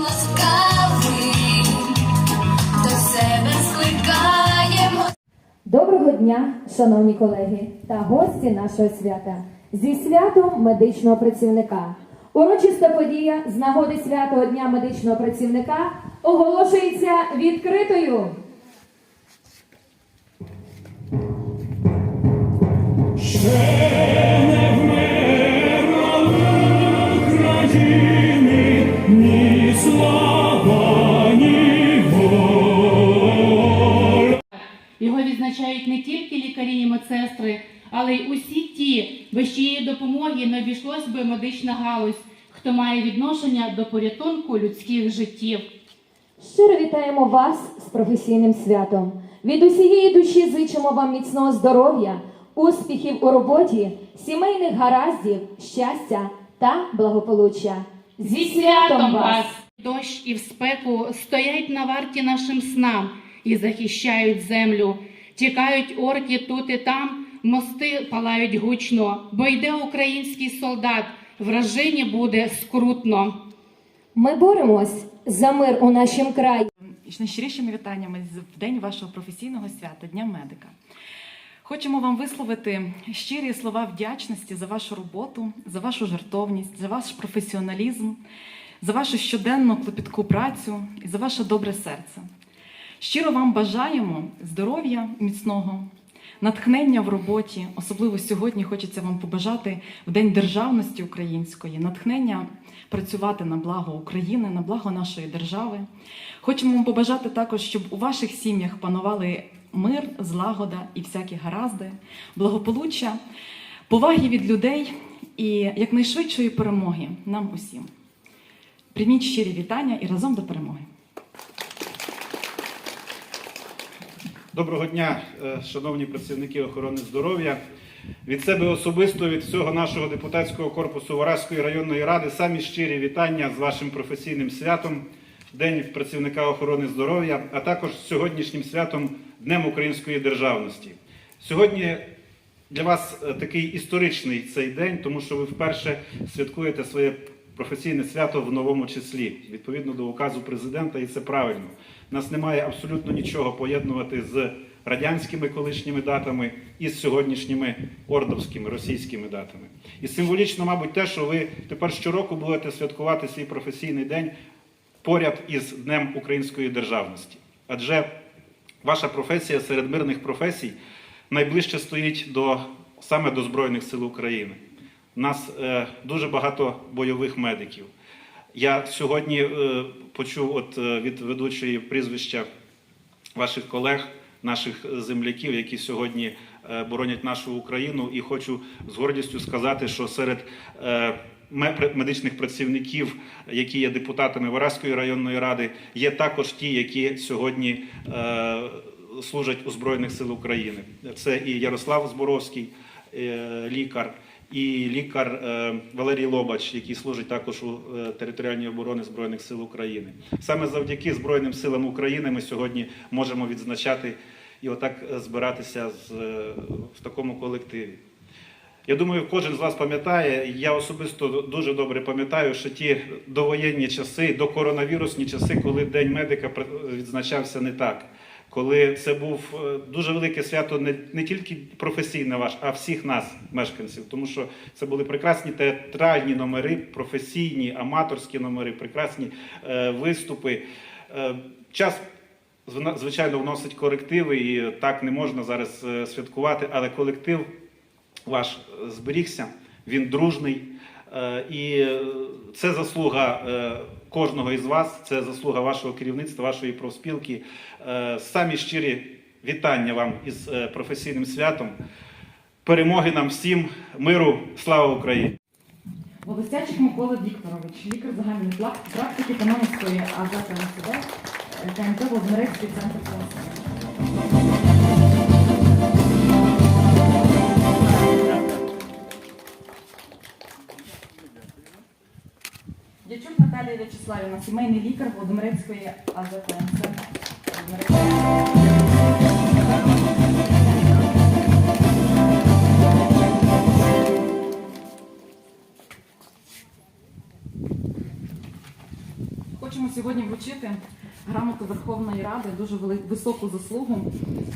ласкавий, до себе скликаємо. Доброго дня, шановні колеги та гості нашого свята. Зі святом медичного працівника. Урочиста подія з нагоди святого Дня медичного працівника оголошується відкритою. України, допомоги не обійшлось би медична галузь, хто має відношення до порятунку людських життів. Щиро вітаємо вас з професійним святом. Від усієї душі зичимо вам міцного здоров'я, успіхів у роботі, сімейних гараздів, щастя та благополуччя. Зі святом вас! Дощ і в спеку стоять на варті нашим снам і захищають землю. Тікають орки тут і там, мости палають гучно, бо йде український солдат, вражині буде скрутно. Ми боремось за мир у нашому краї. з найщирішими вітаннями з- в день вашого професійного свята, Дня медика. Хочемо вам висловити щирі слова вдячності за вашу роботу, за вашу жертовність, за ваш професіоналізм, за вашу щоденну клопітку працю і за ваше добре серце. Щиро вам бажаємо здоров'я міцного, натхнення в роботі. Особливо сьогодні хочеться вам побажати в День державності української, натхнення працювати на благо України, на благо нашої держави. Хочемо вам побажати також, щоб у ваших сім'ях панували мир, злагода і всякі гаразди, благополуччя, поваги від людей і якнайшвидшої перемоги нам усім. Прийміть щирі вітання і разом до перемоги. Доброго дня, е, шановні працівники охорони здоров'я. Від себе особисто, від всього нашого депутатського корпусу Вараської районної ради, самі щирі вітання з вашим професійним святом, День працівника охорони здоров'я, а також сьогоднішнім святом Днем Української державності. Сьогодні для вас е, такий історичний цей день, тому що ви вперше святкуєте своє професійне свято в новому числі, відповідно до указу президента, і це правильно. Нас немає абсолютно нічого поєднувати з радянськими колишніми датами і з сьогоднішніми ордовськими російськими датами. І символічно, мабуть, те, що ви тепер щороку будете святкувати свій професійний день поряд із Днем Української державності. Адже ваша професія серед мирних професій найближче стоїть до саме до Збройних сил України. У нас е, дуже багато бойових медиків. Я сьогодні е, почув от, е, від ведучої прізвища ваших колег, наших земляків, які сьогодні боронять нашу Україну, і хочу з гордістю сказати, що серед медичних працівників, які є депутатами Вараської районної ради, є також ті, які сьогодні служать у Збройних сил України. Це і Ярослав Зборовський, лікар. І лікар е, Валерій Лобач, який служить також у е, територіальній оборони Збройних сил України. Саме завдяки Збройним силам України ми сьогодні можемо відзначати і отак е, збиратися з, в такому колективі. Я думаю, кожен з вас пам'ятає, я особисто дуже добре пам'ятаю, що ті довоєнні часи, докоронавірусні часи, коли День медика відзначався не так. Коли це був е, дуже велике свято не, не тільки професійне ваш, а всіх нас, мешканців, тому що це були прекрасні театральні номери, професійні, аматорські номери, прекрасні е, виступи. Е, час звичайно вносить корективи, і так не можна зараз е, святкувати, але колектив ваш е, зберігся, він дружний. І це заслуга кожного із вас, це заслуга вашого керівництва, вашої профспілки. Е, Самі щирі вітання вам із е, професійним святом. Перемоги нам всім, миру, слава Україні! Волостячик Микола Вікторович, лікар загальної практики Канонівської АЗК МСД, КМТ Володимирецький центр класу. Дячук Наталія В'ячеславівна, сімейний лікар Володимирецької АЗТМС. Хочемо сьогодні вручити грамоту Верховної Ради, дуже високу заслугу,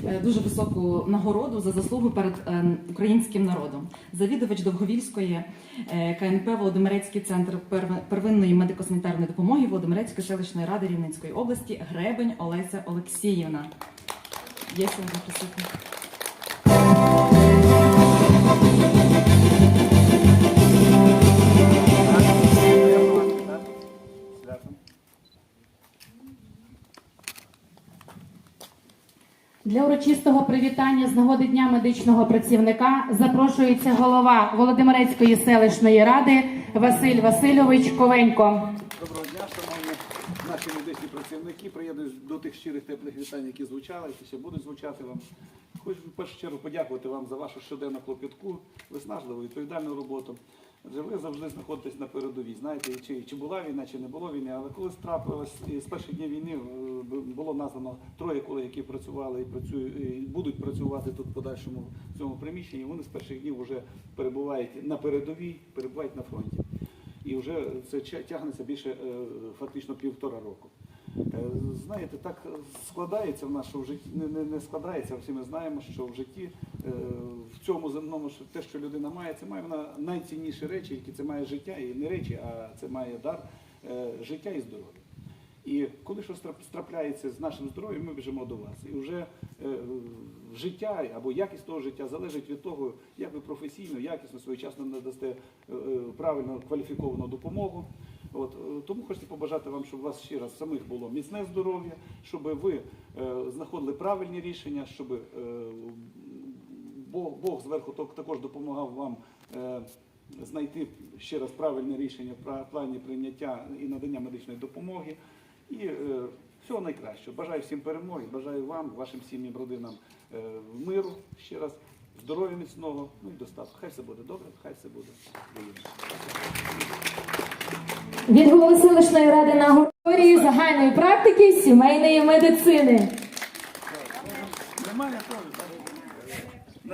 е, дуже високу нагороду за заслугу перед е, українським народом. Завідувач Довговільської е, КНП Володимирецький центр первинної медико-санітарної допомоги Володимирецької селищної ради Рівненської області Гребень Олеся Олексіївна. Є сьогодні присутня. Для урочистого привітання з нагоди Дня медичного працівника запрошується голова Володимирецької селищної ради Василь Васильович Ковенько. Доброго дня, шановні наші медичні працівники. Приєднуюсь до тих щирих теплих вітань, які звучали, які ще будуть звучати вам. Хочу в першу чергу подякувати вам за вашу щоденну клопітку, виснажливу, відповідальну роботу. Адже ви завжди знаходитесь на передовій. Знаєте, чи, чи була війна, чи не було війни, але коли трапилось з перших днів війни е, було названо троє колег, які працювали і працюють і будуть працювати тут в подальшому в цьому приміщенні. Вони з перших днів вже перебувають на передовій, перебувають на фронті. І вже це тягнеться більше е, фактично півтора року. Е, Знаєте, так складається в в житті не, не, не складається. Всі ми знаємо, що в житті цьому земному що те, що людина має, це має вона найцінніші речі, які це має життя, і не речі, а це має дар е, життя і здоров'я. І коли щось трап- трапляється з нашим здоров'ям, ми біжимо до вас. І вже е, життя або якість того життя залежить від того, як ви професійно, якісно, своєчасно надасте е, правильно кваліфіковану допомогу. От, тому хочеться побажати вам, щоб у вас ще раз самих було міцне здоров'я, щоб ви знаходили правильні рішення, щоб Бог, Бог зверху також допомагав вам е, знайти ще раз правильне рішення в плані прийняття і надання медичної допомоги. І е, всього найкращого. Бажаю всім перемоги, бажаю вам, вашим сім'ям, родинам е, миру ще раз, здоров'я міцного, ну і достатку. Хай все буде добре, хай все буде. Від голови селищної ради на теорії загальної практики сімейної медицини. Немає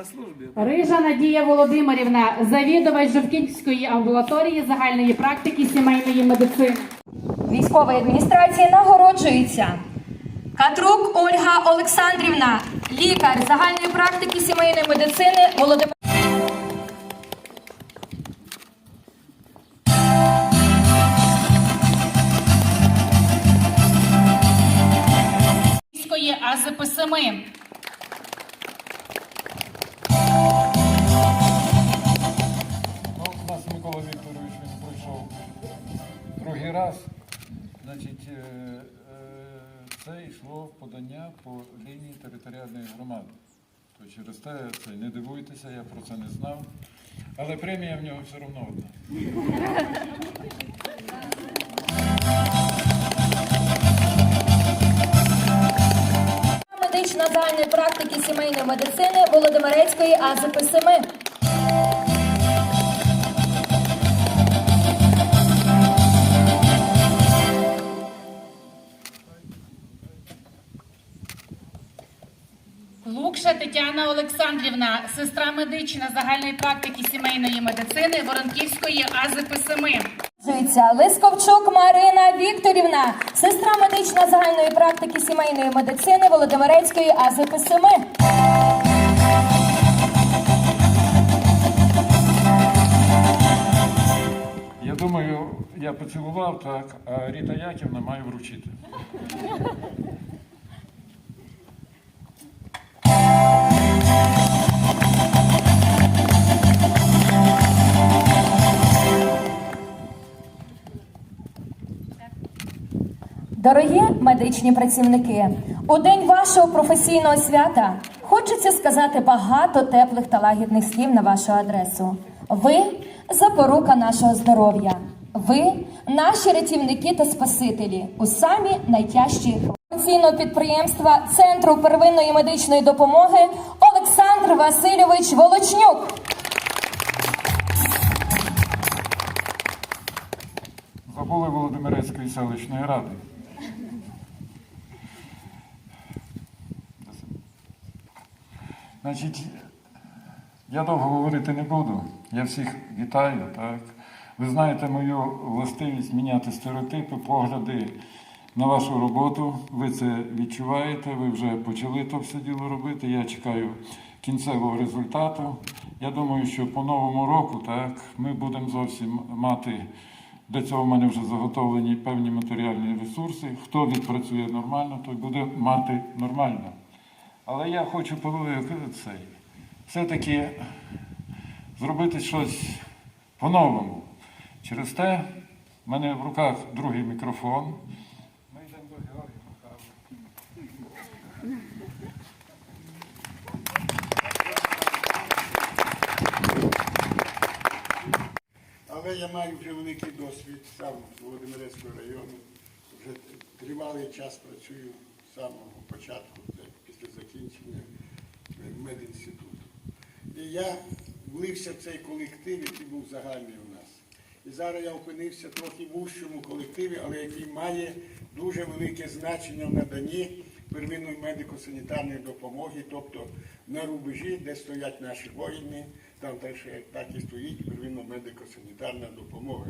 на службі. Рижа Надія Володимирівна, завідувач Жовківської амбулаторії загальної практики сімейної медицини. Військової адміністрації нагороджується Катрук Ольга Олександрівна, лікар загальної практики сімейної медицини Володимир. Міської АЗП-7. Микола Вікторович він пройшов другий раз. Значить, е, е, це йшло в подання по лінії територіальної громади. То через те це не дивуйтеся, я про це не знав. Але премія в нього все одно одна. Медична загальної практики сімейної медицини Володимирецької АЗП-7. Лукша Тетяна Олександрівна, сестра медична загальної практики сімейної медицини Воронківської АЗП-7. Лисковчук Марина Вікторівна, сестра медична загальної практики сімейної медицини Володимирецької АЗП-7. Я думаю, я поцілував так, а Ріта Яківна має вручити. Дорогі медичні працівники, у день вашого професійного свята хочеться сказати багато теплих та лагідних слів на вашу адресу. Ви запорука нашого здоров'я. Ви наші рятівники та спасителі у самі найтяжчі професійного підприємства Центру первинної медичної допомоги Олександр Васильович Волочнюк. Забули Володимирецької селищної ради. Значить, я довго говорити не буду. Я всіх вітаю, так. Ви знаєте мою властивість міняти стереотипи, погляди на вашу роботу. Ви це відчуваєте, ви вже почали то все діло робити. Я чекаю кінцевого результату. Я думаю, що по новому року так, ми будемо зовсім мати. Для цього в мене вже заготовлені певні матеріальні ресурси. Хто відпрацює нормально, той буде мати нормально. Але я хочу цей. Все-таки зробити щось по-новому. Через те в мене в руках другий мікрофон. Ми йдемо до Георгія Михайловича. Але я маю вже великий досвід сам з Володимирецького району. Вже тривалий час працюю з самого початку, після закінчення медінституту. І я влився в цей колектив, який був загальний у нас. І зараз я опинився трохи в ущому колективі, але який має дуже велике значення в наданні первинної медико-санітарної допомоги, тобто на рубежі, де стоять наші воїни, там теж так і стоїть первинна медико-санітарна допомога.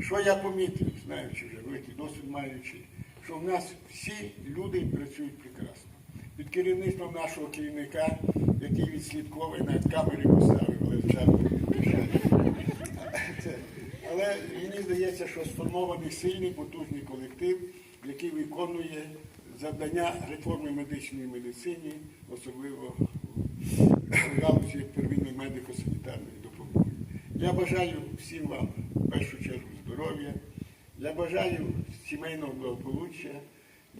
Що я помітив, знаючи вже великий досвід маючи, що в нас всі люди працюють прекрасно. Під керівництвом нашого керівника, який відслідковує навіть камери поставив, але Але мені здається, що сформований сильний, потужний колектив, який виконує завдання реформи медичної медицини, особливо галузі первинної медико-санітарної допомоги. Я бажаю всім вам в першу чергу здоров'я, я бажаю сімейного благополуччя,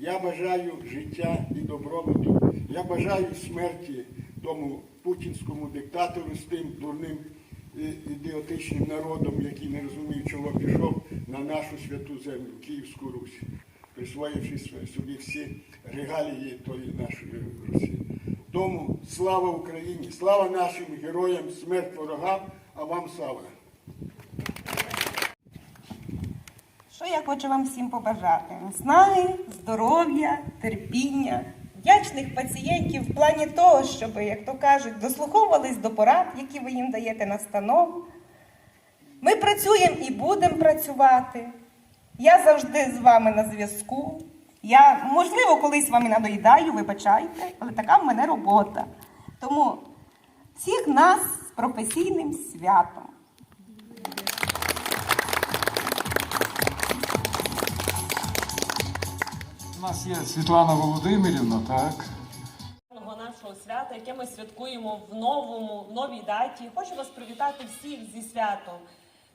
я бажаю життя і добробуту, я бажаю смерті тому путінському диктатору з тим дурним і- ідіотичним народом, який не розуміє, чого пішов на нашу святу землю, Київську Русь, присвоївши собі всі регалії тої нашої Русі. Тому слава Україні, слава нашим героям, смерть ворогам, а вам слава! Що я хочу вам всім побажати? Снаги, здоров'я, терпіння, вдячних пацієнтів в плані того, щоб, як то кажуть, дослуховувались до порад, які ви їм даєте настанов. Ми працюємо і будемо працювати. Я завжди з вами на зв'язку. Я, можливо, колись вам і надоїдаю, вибачайте, але така в мене робота. Тому всіх нас з професійним святом. У нас є Світлана Володимирівна, так? нашого свята, яке ми святкуємо в новому в новій даті. Хочу вас привітати всіх зі святом.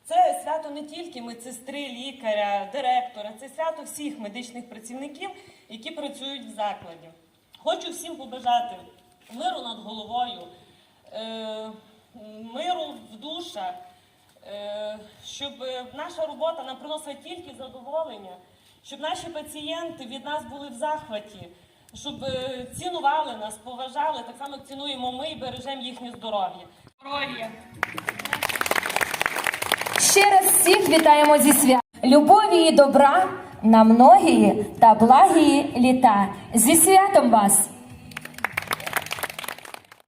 Це свято не тільки медсестри, лікаря, директора, це свято всіх медичних працівників, які працюють в закладі. Хочу всім побажати миру над головою, е, миру в душах, е, щоб наша робота нам приносила тільки задоволення, щоб наші пацієнти від нас були в захваті, щоб е, цінували нас, поважали, так само цінуємо ми і бережемо їхнє здоров'я. Здоров'я! Ще раз всіх вітаємо зі свят. Любові і добра на многії та благії літа. Зі святом вас!